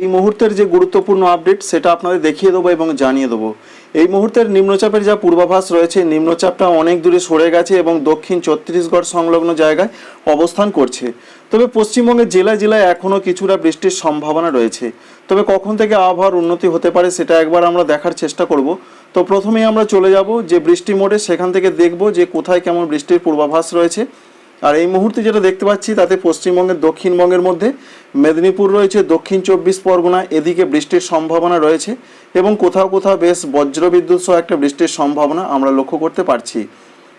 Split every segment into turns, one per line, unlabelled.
এই মুহূর্তের যে গুরুত্বপূর্ণ আপডেট সেটা আপনাদের দেখিয়ে দেবো এবং জানিয়ে দেবো। এই মুহূর্তের নিম্নচাপের যা পূর্বাভাস রয়েছে, নিম্নচাপটা অনেক দূরে সরে গেছে এবং দক্ষিণ ছত্তিশগড় সংলগ্ন জায়গায় অবস্থান করছে। তবে পশ্চিমবঙ্গের জেলায় জেলায় এখনও কিছুটা বৃষ্টির সম্ভাবনা রয়েছে। তবে কখন থেকে আবহাওয়ার উন্নতি হতে পারে, সেটা একবার আমরা দেখার চেষ্টা করব। তো প্রথমেই আমরা চলে যাব যে বৃষ্টি মোডে, সেখান থেকে দেখব যে কোথায় কেমন বৃষ্টির পূর্বাভাস রয়েছে। আর এই মুহূর্তে যেটা দেখতে পাচ্ছি, তাতে পশ্চিমবঙ্গের, দক্ষিণবঙ্গের মধ্যে মেদিনীপুর রয়েছে দক্ষিণ চব্বিশ পরগনা, এদিকে বৃষ্টির সম্ভাবনা রয়েছে এবং কোথাও কোথাও বেশ বজ্রবিদ্যুৎ সহ একটা বৃষ্টির সম্ভাবনা আমরা লক্ষ্য করতে পারছি।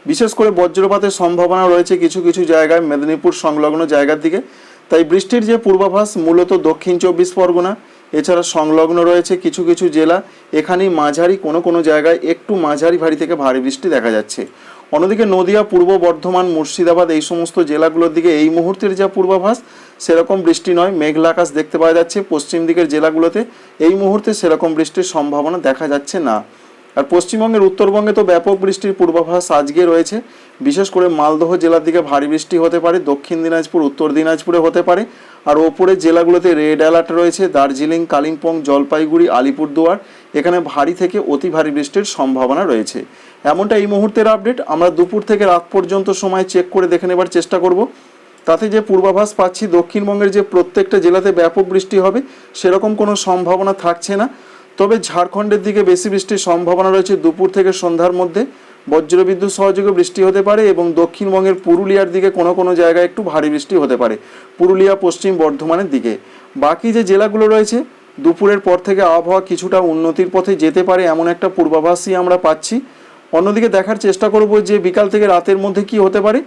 বিশেষ করে বজ্রপাতের সম্ভাবনা রয়েছে কিছু কিছু জায়গায়, মেদিনীপুর সংলগ্ন জায়গার দিকে। তাই বৃষ্টির যে পূর্বাভাস মূলত দক্ষিণ চব্বিশ পরগনা এছাড়া সংলগ্ন রয়েছে কিছু কিছু জেলা। এখানেই মাঝারি কোনো কোনো জায়গায় একটু মাঝারি ভারী থেকে ভারী বৃষ্টি দেখা যাচ্ছে। অন্যদিকে নদিয়া, পূর্ব বর্ধমান, মুর্শিদাবাদ এই সমস্ত জেলাগুলোর দিকে এই মুহূর্তের যা পূর্বাভাস, সেরকম বৃষ্টি নয়। মেঘলা আকাশ দেখতে পাওয়া যাচ্ছে। পশ্চিম দিকের জেলাগুলোতে এই মুহূর্তে সেরকম বৃষ্টির সম্ভাবনা দেখা যাচ্ছে না। আর পশ্চিমবঙ্গের উত্তরবঙ্গে তো ব্যাপক বৃষ্টির পূর্বাভাস আজকে রয়েছে। বিশেষ করে মালদহ জেলার দিকে ভারী বৃষ্টি হতে পারে। দক্ষিণ দিনাজপুর, উত্তর দিনাজপুরে হতে পারে। আর ওপরের জেলাগুলোতে রেড অ্যালার্ট রয়েছে, দার্জিলিং, কালিম্পং, জলপাইগুড়ি, আলিপুরদুয়ার, এখানে ভারী থেকে অতি ভারী বৃষ্টির সম্ভাবনা রয়েছে। এমনটা এই মুহূর্তের আপডেট, আমরা দুপুর থেকে রাত পর্যন্ত সময় চেক করে দেখে নেবার চেষ্টা করব। তাতে যে পূর্বাভাস পাচ্ছি, দক্ষিণবঙ্গের যে প্রত্যেকটা জেলাতে ব্যাপক বৃষ্টি হবে, সেরকম কোনো সম্ভাবনা থাকছে না। তবে ঝাড়খণ্ডের দিকে বেশি বৃষ্টির সম্ভাবনা রয়েছে দুপুর থেকে সন্ধ্যার মধ্যে। বজ্রবিদ্যুৎ সহযোগে বৃষ্টি হতে পারে এবং দক্ষিণবঙ্গের পুরুলিয়ার দিকে কোনো কোনো জায়গায় একটু ভারী বৃষ্টি হতে পারে। পুরুলিয়া, পশ্চিম বর্ধমানের দিকে। বাকি যে জেলাগুলো রয়েছে, দুপুরের পর থেকে আবহাওয়া কিছুটা উন্নতির পথে যেতে পারে এমন একটা পূর্বাভাসই আমরা পাচ্ছি। অন্যদিকে দেখার চেষ্টা করব যে বিকাল থেকে রাতের মধ্যে কি হতে পারে।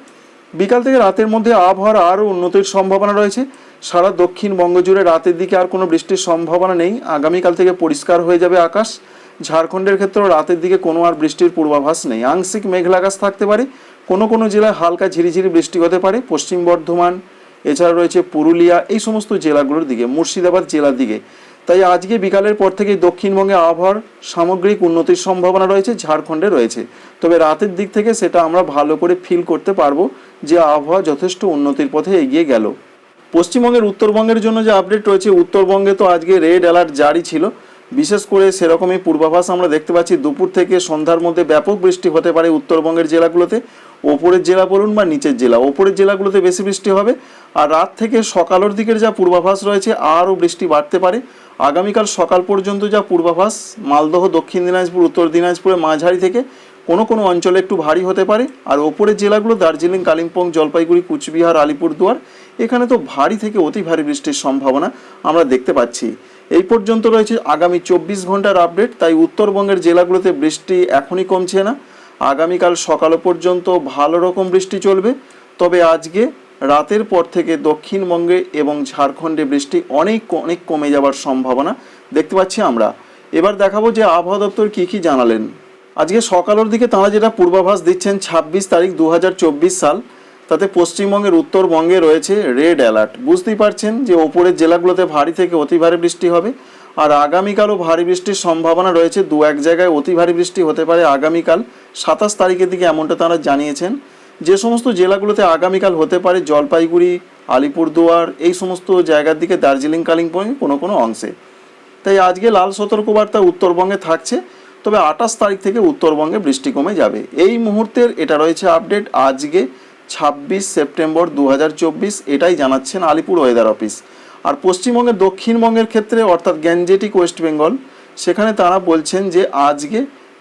বিকাল থেকে রাতের মধ্যে আবহাওয়ার আরও উন্নতির সম্ভাবনা রয়েছে। সারা দক্ষিণবঙ্গ জুড়ে রাতের দিকে আর কোনো বৃষ্টির সম্ভাবনা নেই। আগামীকাল থেকে পরিষ্কার হয়ে যাবে আকাশ। ঝাড়খণ্ডের ক্ষেত্রেও রাতের দিকে কোনো আর বৃষ্টির পূর্বাভাস নেই। আংশিক মেঘলা আকাশ থাকতে পারে। কোনো কোনো জেলায় হালকা ঝিরিঝিরি বৃষ্টি হতে পারে। পশ্চিম বর্ধমান, এছাড়া রয়েছে পুরুলিয়া, এই সমস্ত জেলাগুলোর দিকে, মুর্শিদাবাদ জেলার দিকে। তাই আজকে বিকালের পর থেকেই দক্ষিণবঙ্গে আবহাওয়ার সামগ্রিক উন্নতির সম্ভাবনা রয়েছে, ঝাড়খণ্ডে রয়েছে। তবে রাতের দিক থেকে সেটা আমরা ভালো করে ফিল করতে পারব যে আবহাওয়া যথেষ্ট উন্নতির পথে এগিয়ে গেল। পশ্চিমবঙ্গের উত্তরবঙ্গের জন্য যে আপডেট রয়েছে, উত্তরবঙ্গে তো আজকে রেড অ্যালার্ট জারি ছিল। বিশেষ করে সেরকমই পূর্বাভাস আমরা দেখতে পাচ্ছি, দুপুর থেকে সন্ধ্যার মধ্যে ব্যাপক বৃষ্টি হতে পারে উত্তরবঙ্গের জেলাগুলোতে। ওপরের জেলা বলুন বা নিচের জেলা, ওপরের জেলাগুলোতে বেশি বৃষ্টি হবে। আর রাত থেকে সকালের দিকের যা পূর্বাভাস রয়েছে, আরও বৃষ্টি বাড়তে পারে। আগামীকাল সকাল পর্যন্ত যা পূর্বাভাস, মালদহ, দক্ষিণ দিনাজপুর, উত্তর দিনাজপুরে মাঝারি থেকে কোনো কোনো অঞ্চলে একটু ভারী হতে পারে। আর ওপরের জেলাগুলো দার্জিলিং, কালিম্পং, জলপাইগুড়ি, কুচবিহার, আলিপুরদুয়ার, এখানে তো ভারী থেকে অতি ভারী বৃষ্টির সম্ভাবনা আমরা দেখতে পাচ্ছি। এই পর্যন্ত রয়েছে আগামী চব্বিশ ঘণ্টার আপডেট তাই উত্তরবঙ্গের জেলাগুলোতে বৃষ্টি এখনই কমছে না। আগামীকাল সকাল পর্যন্ত ভালো রকম বৃষ্টি চলবে, তবে আজকে রাতের পর থেকে দক্ষিণবঙ্গে এবং ঝাড়খণ্ডে বৃষ্টি অনেক অনেক কমে যাওয়ার সম্ভাবনা দেখতে পাচ্ছি আমরা। এবার দেখাবো যে আবহাওয়া দপ্তর কী কী জানালেন। আজকে সকালের দিকে তাঁরা যেটা পূর্বাভাস দিচ্ছেন ছাব্বিশ তারিখ দু হাজার চব্বিশ সাল তাতে পশ্চিমবঙ্গের উত্তরবঙ্গে রয়েছে রেড অ্যালার্ট। বুঝতেই পারছেন যে ওপরের জেলাগুলোতে ভারী থেকে অতি ভারী বৃষ্টি হবে, আর আগামীকালও ভারী বৃষ্টির সম্ভাবনা রয়েছে। দু এক জায়গায় অতি ভারী বৃষ্টি হতে পারে আগামীকাল। সাতাশ তারিখের দিকে এমনটা তারা জানিয়েছেন। যে সমস্ত জেলাগুলোতে আগামীকাল হতে পারে জলপাইগুড়ি, আলিপুরদুয়ার, এই সমস্ত জায়গার দিকে দার্জিলিং কালিম্পং কোনো কোনো অংশে। তাই আজকে লাল সতর্কবার্তা উত্তরবঙ্গে থাকছে, তবে আঠাশ তারিখ থেকে উত্তরবঙ্গে বৃষ্টি কমে যাবে। এই মুহূর্তের এটা রয়েছে আপডেট। আজকে ছাব্বিশ সেপ্টেম্বর দু হাজার চব্বিশ, এটাই জানাচ্ছেন আলিপুর ওয়েদার অফিস। আর পশ্চিমবঙ্গের, দক্ষিণবঙ্গের ক্ষেত্রে, অর্থাৎ গ্যাঞ্জেটিক ওয়েস্ট বেঙ্গল, সেখানে তারা বলছেন যে আজকে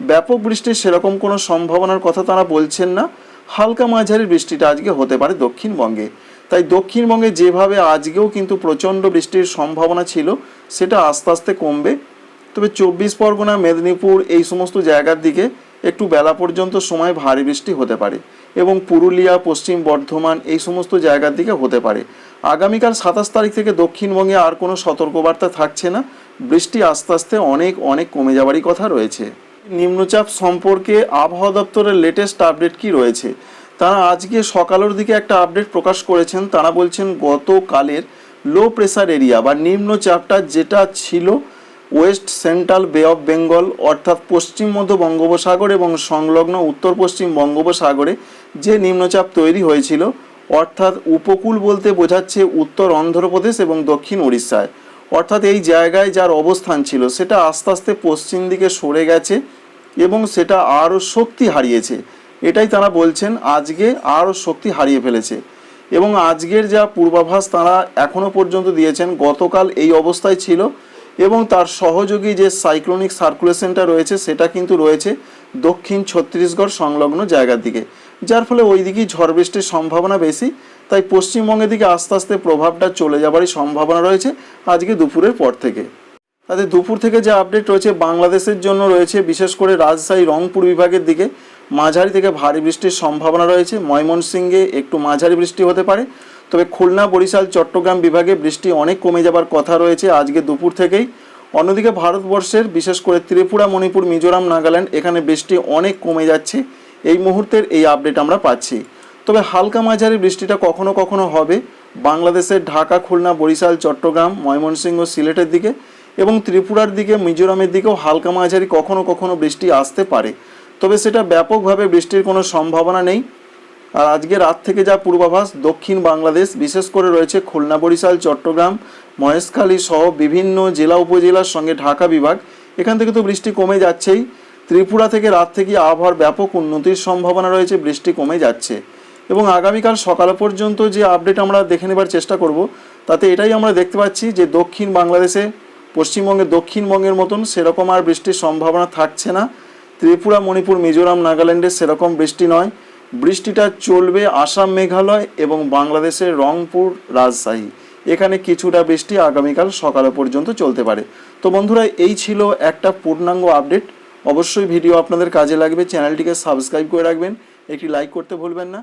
ব্যাপক বৃষ্টির সেরকম কোনো সম্ভাবনার কথা তারা বলছেন না। হালকা মাঝারি বৃষ্টিটা আজকে হতে পারে দক্ষিণবঙ্গে। তাই দক্ষিণবঙ্গে যেভাবে আজকেও কিন্তু প্রচণ্ড বৃষ্টির সম্ভাবনা ছিল, সেটা আস্তে আস্তে কমবে। তবে চব্বিশ পরগনা, মেদিনীপুর এই সমস্ত জায়গার দিকে একটু বেলা পর্যন্ত সময় ভারী বৃষ্টি হতে পারে। এবং পুরুলিয়া, পশ্চিম বর্ধমান এই সমস্ত জায়গার দিকে হতে পারে। আগামীকাল সাতাশ তারিখ থেকে দক্ষিণবঙ্গে আর কোনো সতর্কবার্তা থাকছে না। বৃষ্টি আস্তে আস্তে অনেক অনেক কমে যাওয়ারই কথা রয়েছে। নিম্নচাপ সম্পর্কে আবহাওয়া দপ্তরের লেটেস্ট আপডেট কি রয়েছে? তারা আজকে সকালের দিকে একটা আপডেট প্রকাশ করেছেন। তারা বলছেন, গতকালের লো প্রেসার এরিয়া বা নিম্নচাপটা যেটা ছিল west central Bay of Bengal অর্থাৎ পশ্চিম মধ্য বঙ্গোপসাগর এবং সংলগ্ন উত্তর পশ্চিম বঙ্গোপসাগরে যে নিম্নচাপ তৈরি হয়েছিল, অর্থাৎ উপকূল বলতে বোঝাচ্ছে উত্তর অন্ধ্রপ্রদেশ এবং দক্ষিণ উড়িষ্যায় অর্থাৎ এই জায়গায় যার অবস্থান ছিল, সেটা আস্তে আস্তে পশ্চিম দিকে সরে গেছে এবং সেটা আরও শক্তি হারিয়েছে। এটাই তারা বলছেন আজকে আরও শক্তি হারিয়ে ফেলেছে। এবং আজকের যা পূর্বাভাস তারা এখনও পর্যন্ত দিয়েছেন, গতকাল এই অবস্থায় ছিল। এবং তার সহযোগী যে সাইক্লোনিক সার্কুলেশনটা রয়েছে, সেটা কিন্তু রয়েছে দক্ষিণ ছত্তিশগড় সংলগ্ন জায়গার দিকে। যার ফলে ওই দিকেই ঝড় বৃষ্টির সম্ভাবনা বেশি, তাই পশ্চিমবঙ্গের দিকে আস্তে আস্তে প্রভাবটা চলে যাবারই সম্ভাবনা রয়েছে আজকে দুপুরের পর থেকে। তাতে দুপুর থেকে যে আপডেট রয়েছে, বাংলাদেশের জন্য রয়েছে বিশেষ করে রাজশাহী, রংপুর বিভাগের দিকে। মাঝারি থেকে ভারী বৃষ্টির সম্ভাবনা রয়েছে। ময়মনসিংহে একটু মাঝারি বৃষ্টি হতে পারে। তবে খুলনা, বরিশাল, চট্টগ্রাম বিভাগে বৃষ্টি অনেক কমে যাবার কথা রয়েছে আজকে দুপুর থেকেই। অন্যদিকে ভারতবর্ষের, বিশেষ করে ত্রিপুরা, মণিপুর, মিজোরাম, নাগাল্যান্ড, এখানে বৃষ্টি অনেক কমে যাচ্ছে। এই মুহূর্তের এই আপডেট আমরা পাচ্ছি। তবে হালকা মাঝারি বৃষ্টিটা কখনো কখনো হবে বাংলাদেশের ঢাকা, খুলনা, বরিশাল, চট্টগ্রাম, ময়মনসিংহ, সিলেটের দিকে এবং ত্রিপুরার দিকে, মিজোরামের দিকেও হালকা মাঝারি কখনো কখনো বৃষ্টি আসতে পারে। তবে সেটা ব্যাপকভাবে বৃষ্টির কোনো সম্ভাবনা নেই। আর আজকে রাত থেকে যা পূর্বাভাস, দক্ষিণ বাংলাদেশ, বিশেষ করে রয়েছে খুলনা, বরিশাল, চট্টগ্রাম, মহেশখালী সহ বিভিন্ন জেলা উপজেলার সঙ্গে ঢাকা বিভাগ। এখান থেকে তো বৃষ্টি কমে যাচ্ছেই। ত্রিপুরা থেকে রাত থেকে আবহাওয়ার ব্যাপক উন্নতির সম্ভাবনা রয়েছে, বৃষ্টি কমে যাচ্ছে। এবং আগামীকাল সকাল পর্যন্ত যে আপডেট আমরা দেখে নেবার চেষ্টা করব, তাতে এটাই আমরা দেখতে পাচ্ছি যে দক্ষিণ বাংলাদেশে, পশ্চিমবঙ্গে দক্ষিণবঙ্গের মতন সেরকম আর বৃষ্টির সম্ভাবনা থাকছে না। ত্রিপুরা, মণিপুর, মিজোরাম, নাগাল্যান্ডে সেরকম বৃষ্টি নয়। বৃষ্টিটা চলবে আসাম মেঘালয় এবং বাংলাদেশের রংপুর রাজশাহী। এখানে কিছুটা বৃষ্টি আগামীকাল সকাল পর্যন্ত চলতে পারে। তো বন্ধুরা, এই ছিল একটা পূর্ণাঙ্গ আপডেট। অবশ্যই ভিডিও আপনাদের কাজে লাগবে। চ্যানেলটিকে সাবস্ক্রাইব করে রাখবেন। একটি লাইক করতে ভুলবেন না।